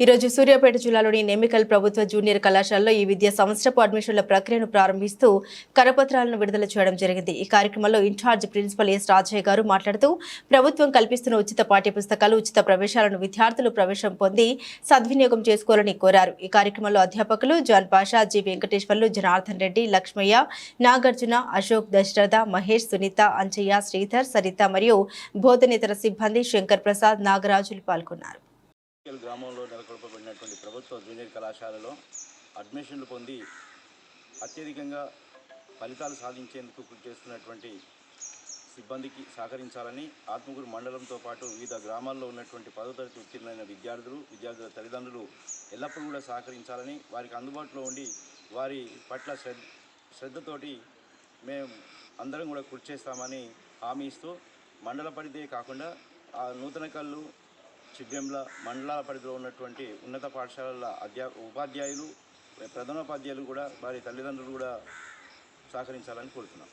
ఈరోజు సూర్యాపేట జిల్లాలోని నెమికల్ ప్రభుత్వ జూనియర్ కళాశాలలో ఈ విద్యా సంవత్సరపు అడ్మిషన్ల ప్రక్రియను ప్రారంభిస్తూ కరపత్రాలను విడుదల చేయడం జరిగింది. ఈ కార్యక్రమంలో ఇన్ఛార్జ్ ప్రిన్సిపల్ ఎస్ రాజయ్య గారు మాట్లాడుతూ ప్రభుత్వం కల్పిస్తున్న ఉచిత పాఠ్య పుస్తకాలు ఉచిత ప్రవేశాలను విద్యార్థులు ప్రవేశం పొంది సద్వినియోగం చేసుకోవాలని కోరారు. ఈ కార్యక్రమంలో అధ్యాపకులు జాన్ పాషా జి వెంకటేశ్వర్లు జనార్దన్ రెడ్డి లక్ష్మయ్య నాగార్జున అశోక్ దశరథ మహేష్ సునీత అంచయ్య శ్రీధర్ సరిత మరియు బోధనేతర సిబ్బంది శంకర్ ప్రసాద్ నాగరాజులు పాల్గొన్నారు. గ్రామంలో నెలకొల్పబడినటువంటి ప్రభుత్వ జూనియర్ కళాశాలలో అడ్మిషన్లు పొంది అత్యధికంగా ఫలితాలు సాధించేందుకు కృషి చేస్తున్నటువంటి సిబ్బందికి సహకరించాలని ఆత్మకూరు మండలంతో పాటు వివిధ గ్రామాల్లో ఉన్నటువంటి పదో తరగతి ఉత్తీర్ణమైన విద్యార్థులు విద్యార్థుల తల్లిదండ్రులు ఎల్లప్పుడూ కూడా సహకరించాలని వారికి అందుబాటులో ఉండి వారి పట్ల శ్రద్ధ శ్రద్ధతోటి మేము అందరం కూడా కృషి చేస్తామని హామీ ఇస్తూ మండల పరిధి కాకుండా ఆ నూతన కళ్ళు చివ్యంల మండలాల పరిధిలో ఉన్నటువంటి ఉన్నత పాఠశాలల అధ్యా ఉపాధ్యాయులు ప్రధానోపాధ్యాయులు కూడా వారి తల్లిదండ్రులు కూడా సహకరించాలని కోరుతున్నాం.